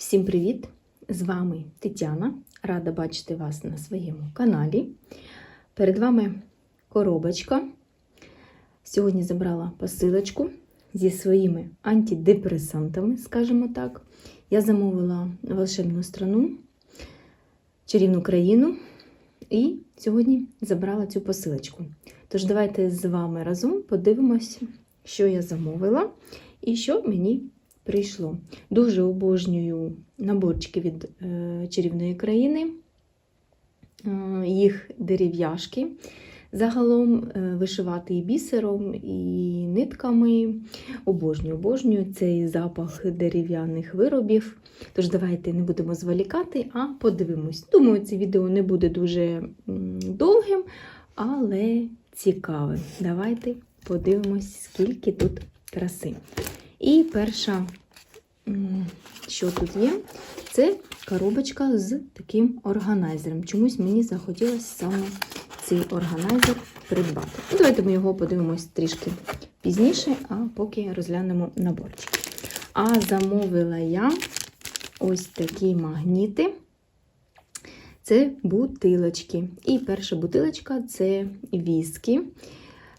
Всім привіт! З вами Тетяна. Рада бачити вас на своєму каналі. Перед вами коробочка. Сьогодні забрала посилочку зі своїми антидепресантами, скажімо так. Я замовила волшебну страну, чарівну країну. І сьогодні забрала цю посилочку. Тож, давайте з вами разом подивимося, що я замовила і що мені прийшло. Дуже обожнюю наборчики від е, чарівної країни, е, їх дерев'яшки. Загалом е, вишивати і бісером, і нитками. Обожнюю, обожнюю цей запах дерев'яних виробів. Тож, давайте не будемо зволікати, а подивимось. Думаю, це відео не буде дуже довгим, але цікавим. Давайте подивимось, скільки тут краси. І перша, що тут є, це коробочка з таким органайзером. Чомусь мені захотілося саме цей органайзер придбати. Ну, Давайте ми його подивимось трішки пізніше, а поки розглянемо наборчик. А замовила я ось такі магніти. Це бутилочки. І перша бутилочка це віскі.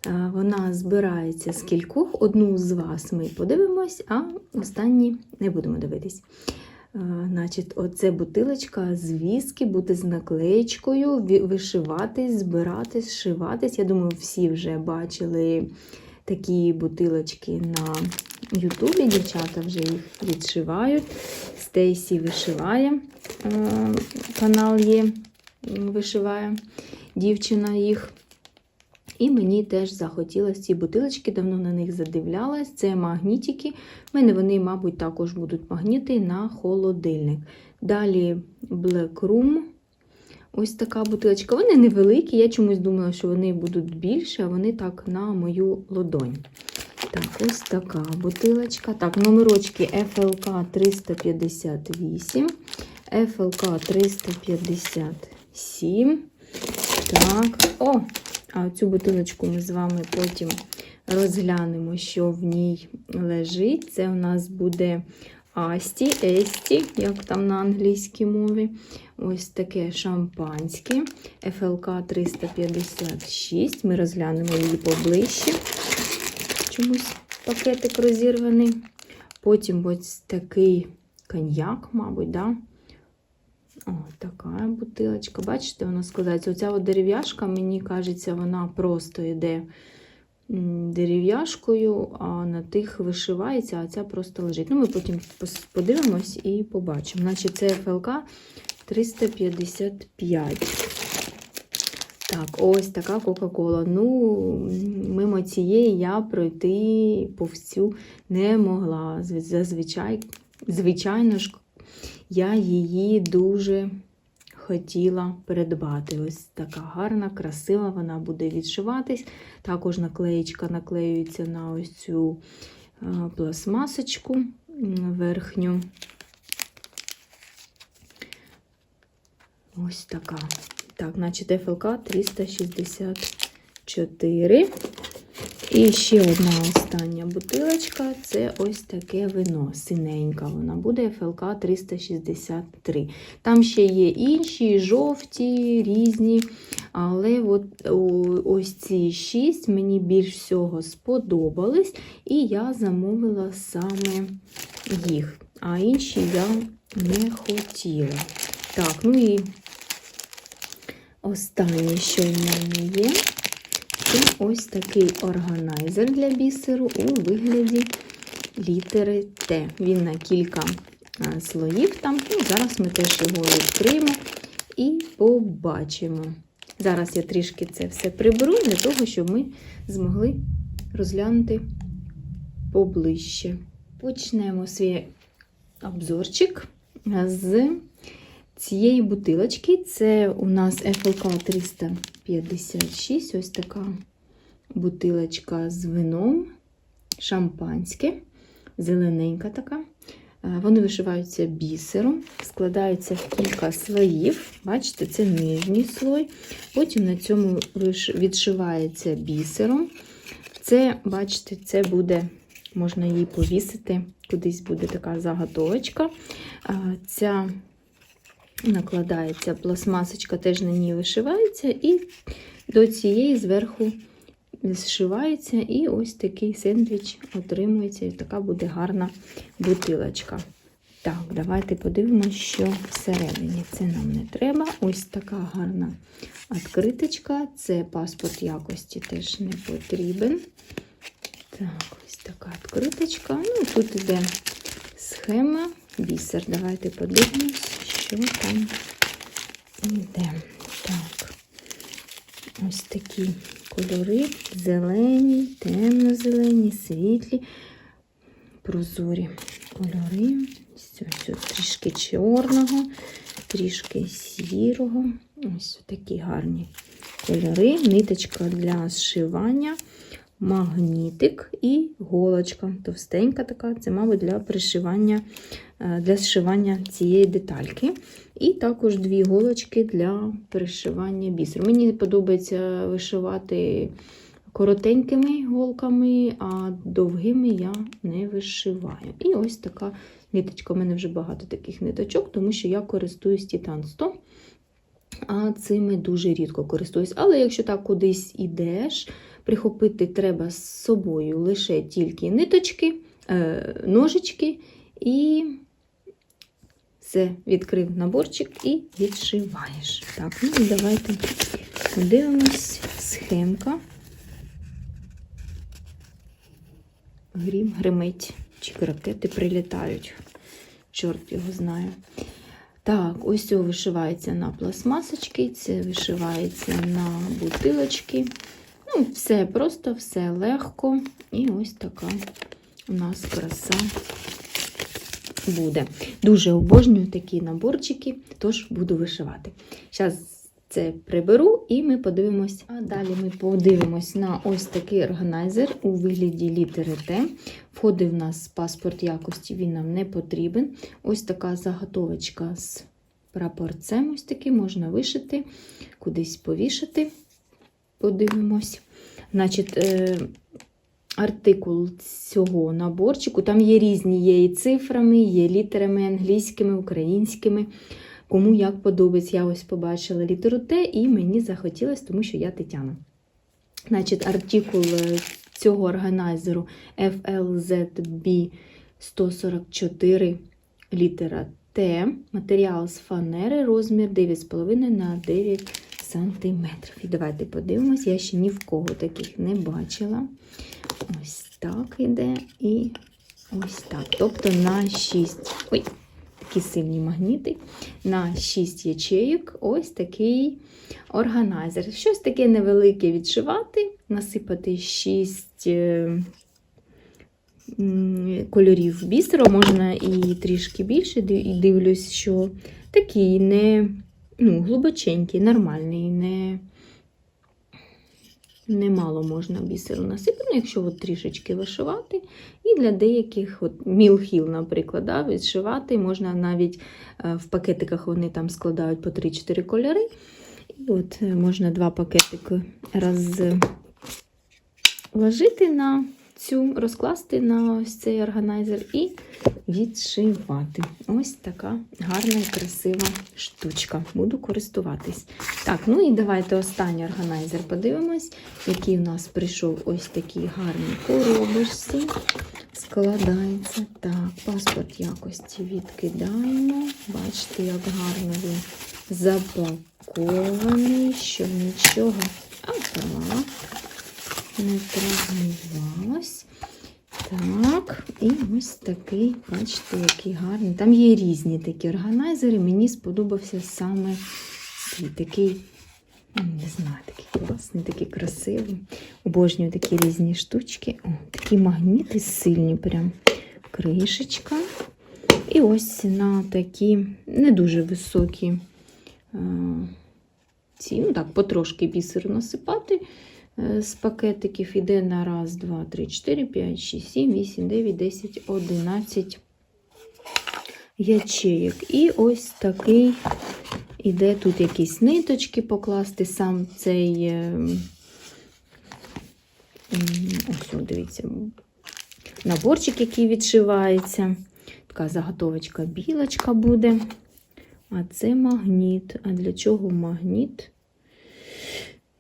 Вона збирається з кількох. Одну з вас ми подивимось, а останні не будемо дивитись. Значить, оце бутилочка з віскі, буде з наклеєчкою, вишиватись, збиратись, зшиватись. Я думаю, всі вже бачили такі бутилочки на Ютубі. Дівчата вже їх відшивають. Стейсі вишиває, канал є, вишиває дівчина їх. І мені теж захотілося ці бутилочки, давно на них задивлялась. Це магнітики. У мене вони, мабуть, також будуть магніти на холодильник. Далі Black Room. Ось така бутилочка. Вони невеликі. Я чомусь думала, що вони будуть більше, а вони так на мою ладонь. Так, ось така бутилочка. Так, номерочки FLK 358, FLK 357. Так, о! А цю бутилочку ми з вами потім розглянемо, що в ній лежить. Це у нас буде Асті, Есті, як там на англійській мові. Ось таке шампанське. FLK 356. Ми розглянемо її поближче. Чомусь пакетик розірваний. Потім ось такий коньяк, мабуть, да? О, така бутилочка. Бачите, вона складається. Оця от дерев'яшка, мені кажеться, вона просто йде дерев'яшкою, а на тих вишивається, а ця просто лежить. Ну, ми потім подивимось і побачимо. Значить, це ФЛК 355. Так, ось така Кока-Кола. Ну, мимо цієї я пройти повсю не могла. Зазвичай, звичайно ж, я її дуже хотіла придбати. Ось така гарна, красива, вона буде відшиватись. Також наклеєчка наклеюється на ось цю е, пластмасочку верхню. Ось така. Так, значить, ФЛК 364. І ще одна остання бутилочка це ось таке вино. Синенька вона буде ФЛК 363. Там ще є інші, жовті, різні. Але от ось ці шість мені більш всього сподобались, і я замовила саме їх. А інші я не хотіла. Так, ну і останнє, що в мене є. Це ось такий органайзер для бісеру у вигляді літери Т. Він на кілька слоїв там. Ну, зараз ми теж його відкриємо і побачимо. Зараз я трішки це все приберу для того, щоб ми змогли розглянути поближче. Почнемо свій обзорчик з цієї бутилочки. Це у нас FLK 356, ось така бутилочка з вином, шампанське, зелененька така. Е, Вони вишиваються бісером, складаються в кілька слоїв. Бачите, це нижній слой. Потім на цьому відшивається бісером. Це, бачите, це буде можна її повісити, кудись буде така заготовочка. Ця накладається пластмасочка, теж на ній вишивається, і до цієї зверху зшивається, і ось такий сендвіч отримується, і така буде гарна бутилочка. Так, давайте подивимося, що всередині. Це нам не треба. Ось така гарна відкриточка. Це паспорт якості теж не потрібен. Так, ось така відкриточка. Ну, тут іде схема, бісер. Давайте подивимось, що там йде. Так, ось такі кольори: зелені, темно-зелені, світлі, прозорі кольори. Ось, трішки чорного, трішки сірого. Ось такі гарні кольори. Ниточка для зшивання, магнітик і голочка. Товстенька така, це, мабуть, для пришивання, е, для зшивання цієї детальки. І також дві голочки для пришивання бісеру. Мені подобається вишивати коротенькими голками, а довгими я не вишиваю. І ось така ниточка. У мене вже багато таких ниточок, тому що я користуюсь Titan 100, а цими дуже рідко користуюсь. Але якщо так кудись ідеш, прихопити треба з собою лише тільки ниточки, е, ножички і все, відкрив наборчик і відшиваєш. Так, ну і давайте подивимось схемка. Грім гримить, чи ракети прилітають. Чорт його знає. Так, ось цього вишивається на пластмасочки, це вишивається на бутилочки. Ну, все просто, все легко. І ось така у нас краса буде. Дуже обожнюю такі наборчики, тож буду вишивати. Зараз це приберу і ми подивимось. А далі ми подивимось на ось такий органайзер у вигляді літери Т. Входить в нас паспорт якості, він нам не потрібен. Ось така заготовочка з прапорцем. Ось такий можна вишити, кудись повішати. Подивимось. Значить, е, артикул цього наборчику. Там є різні, є і цифрами, є літерами англійськими, українськими. Кому як подобається, я ось побачила літеру Т, і мені захотілося, тому що я Тетяна. Значить, артикул е, цього органайзеру FLZB 144 літера Т. Матеріал з фанери, розмір 9,5 на 9 см. І давайте подивимось, я ще ні в кого таких не бачила. Ось так іде і ось так. Тобто на 6. Ой, такі сильні магніти. На 6 ячеїк ось такий органайзер. Щось таке невелике відшивати, насипати 6 кольорів бісеру, можна і трішки більше. І дивлюсь, що такий не ну, глибоченький, нормальний, не немало можна бісеру насипати, ну, якщо от трішечки вишивати. І для деяких от мілхіл, наприклад, да, відшивати, можна навіть е, в пакетиках вони там складають по 3-4 кольори. І от е, можна два пакетики розложити на цю, розкласти на ось цей органайзер і відшивати. Ось така гарна і красива штучка. Буду користуватись. Так, ну і давайте останній органайзер подивимось, який у нас прийшов ось такий гарний коробочці. Складається. Так, паспорт якості відкидаємо. Бачите, як гарно він запакований, щоб нічого ага, не травмувалось. Так, і ось такий, бачите, який гарний. Там є різні такі органайзери. Мені сподобався саме цей такий, ну, не знаю, такий класний, такий красивий. Обожнюю такі різні штучки. О, такі магніти сильні, прям кришечка. І ось на такі не дуже високі ці, ну так, потрошки бісеру насипати. Е, з пакетиків іде на раз, два, три, 4, 5, 6, 7, 8, 9, 10, 11 ячеїк. І ось такий іде тут якісь ниточки покласти, сам цей, ось, дивіться, наборчик, який відшивається. Така заготовочка білочка буде. А це магніт. А для чого магніт?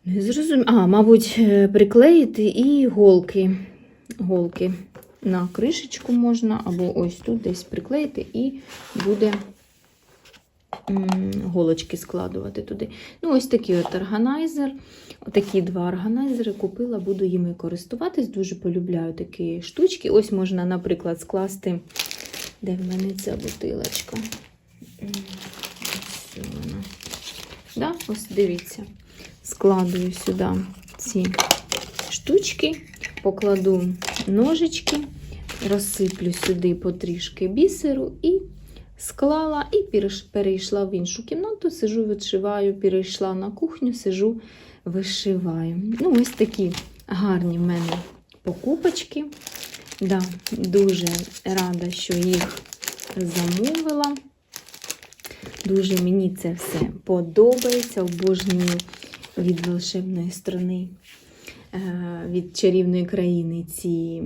Не зрозуміло. А, мабуть, е, приклеїти і голки. Голки на кришечку можна, або ось тут десь приклеїти, і буде голочки складувати туди. Ну, ось такий от органайзер. Такі два органайзери купила, буду їми користуватись. Дуже полюбляю такі штучки. Ось можна, наприклад, скласти. Де в мене ця бутилочка? Ось вона. Да? Ось дивіться. Складую сюди ці штучки, покладу ножички, розсиплю сюди потрішки бісеру і склала, і перейшла в іншу кімнату, сижу, відшиваю, перейшла на кухню, сижу, вишиваю. Ну, ось такі гарні в мене покупочки. Да, дуже рада, що їх замовила. Дуже мені це все подобається. Обожнюю від волшебної сторони, е, від чарівної країни ці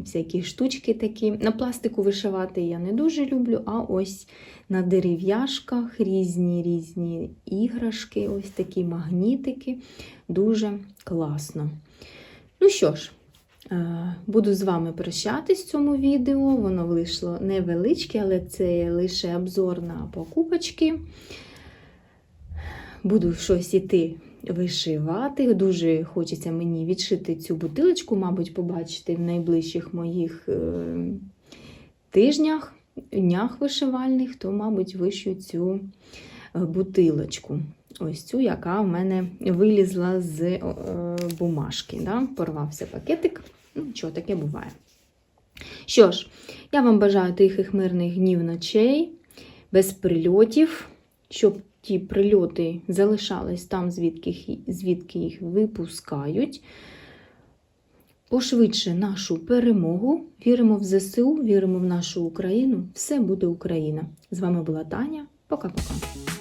всякі штучки такі. На пластику вишивати я не дуже люблю, а ось на дерев'яшках різні різні іграшки, ось такі магнітики. Дуже класно. Ну що ж, е, буду з вами прощатись в цьому відео. Воно вийшло невеличке, але це лише обзор на покупочки. Буду щось іти вишивати. Дуже хочеться мені відшити цю бутилочку, мабуть, побачити в найближчих моїх е, тижнях, днях вишивальних, то, мабуть, вишию цю е, бутилочку. Ось цю, яка в мене вилізла з е, бумажки. Да? Порвався пакетик. Ну, що таке буває. Що ж, я вам бажаю тихих мирних днів ночей, без прильотів, щоб ті прильоти залишались там, звідки, звідки їх випускають. Пошвидше нашу перемогу. Віримо в ЗСУ, віримо в нашу Україну. Все буде Україна. З вами була Таня. Пока-пока.